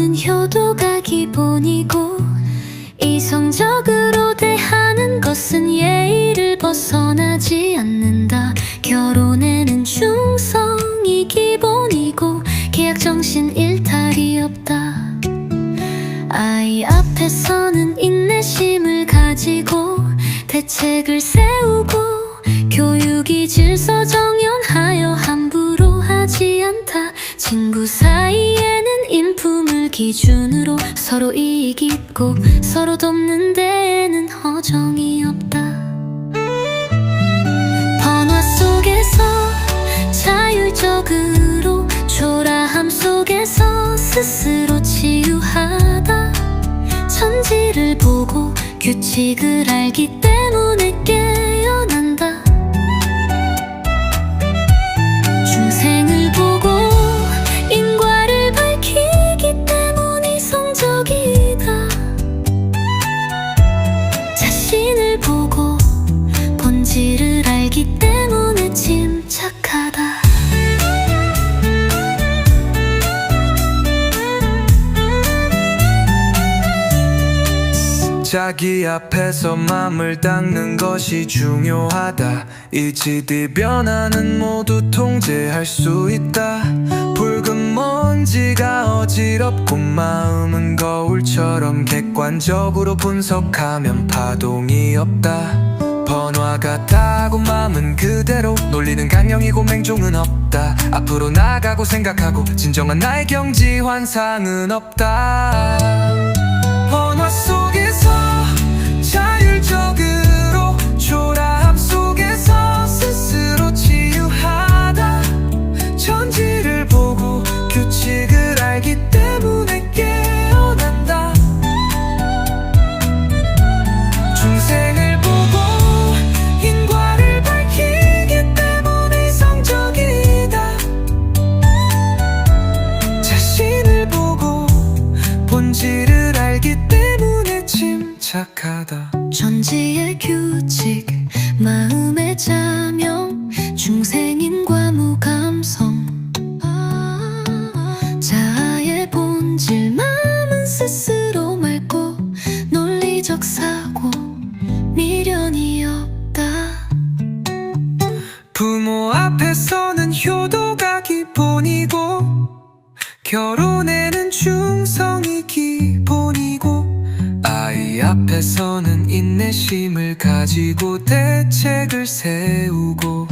효도가 기본이고 이성적으로 대하는 것은 예의를 벗어나지 않는다. 결혼에는 충성이 기본이고 계약 정신 일탈이 없다. 아이 앞에서는 인내심을 가지고 대책을 세우고 교육이 질서 정연하여 함부로 하지 않다. 친구 인품을 기준으로 서로 이익 있고 서로 돕는 데에는 허정이 없다. 번화 속에서 자율적으로 초라함 속에서 스스로 치유하다. 천지를 보고 규칙을 알기 때문에 깨 자기 앞에서 맘을 닦는 것이 중요하다. 이치디 변화는 모두 통제할 수 있다. 붉은 먼지가 어지럽고 마음은 거울처럼 객관적으로 분석하면 파동이 없다. 번화 같다고 마음은 그대로 논리는 강령이고 맹종은 없다. 앞으로 나가고 생각하고 진정한 나의 경지 환상은 없다. 번화 속 착하다. 천지의 규칙 마음의 자명 중생인과 무감성. 자아의 본질 마음은 스스로 맑고 논리적 사고 미련이 없다. 부모 앞에서는 효도가 기본이고 결혼에는 충성이 아이 앞에서는 인내심을 가지고 대책을 세우고